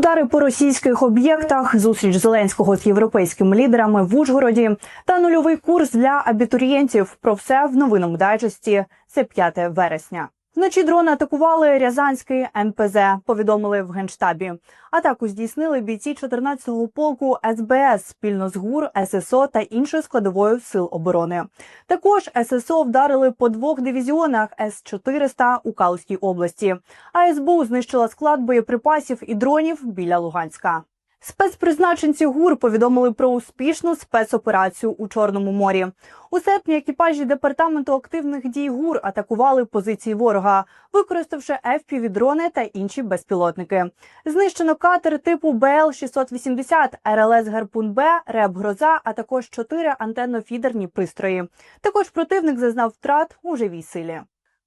Удари по російських об'єктах, зустріч Зеленського з європейськими лідерами в Ужгороді та нульовий курс для абітурієнтів. Про все в новинному дайджесті. Це 5 вересня. Вночі дрони атакували Рязанський НПЗ. Повідомили в генштабі. Атаку здійснили бійці 14-го полку СБС спільно з ГУР, ССО та іншою складовою сил оборони. Також ССО вдарили по двох дивізіонах С-400 у Калузькій області. А СБУ знищила склад боєприпасів і дронів біля Луганська. Спецпризначенці ГУР повідомили про успішну спецоперацію у Чорному морі. У серпні екіпажі департаменту активних дій ГУР атакували позиції ворога, використавши FPV-дрони та інші безпілотники. Знищено катер типу БЛ-680, РЛС Гарпун Б, РЕБ Гроза, а також чотири антенно-фідерні пристрої. Також противник зазнав втрат у живій силі.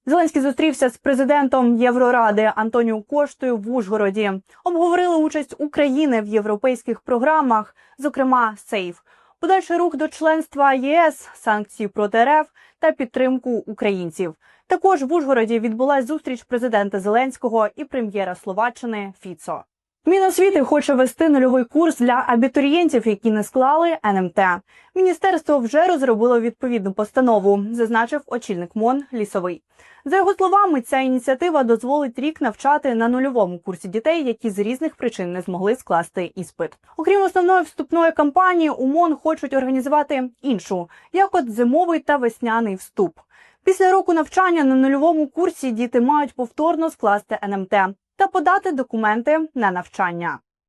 Зеленський зустрівся з президентом Євроради Антоніо Коштою в Ужгороді. Обговорили участь України в європейських програмах, зокрема СЕЙФ, подальший рух до членства ЄС, санкції проти РФ та підтримку українців. Також в Ужгороді відбулась зустріч президента Зеленського і прем'єра Словаччини Фіцо. Міносвіти хоче вести нульовий курс для абітурієнтів, які не склали НМТ. Міністерство вже розробило відповідну постанову, зазначив очільник МОН Лісовий. За його словами, ця ініціатива дозволить рік навчати на нульовому курсі дітей, які з різних причин не змогли скласти іспит. Окрім основної вступної кампанії, у МОН хочуть організувати іншу, як от зимовий та весняний вступ. Після року навчання на нульовому курсі діти мають повторно скласти НМТ та подати документи на навчання.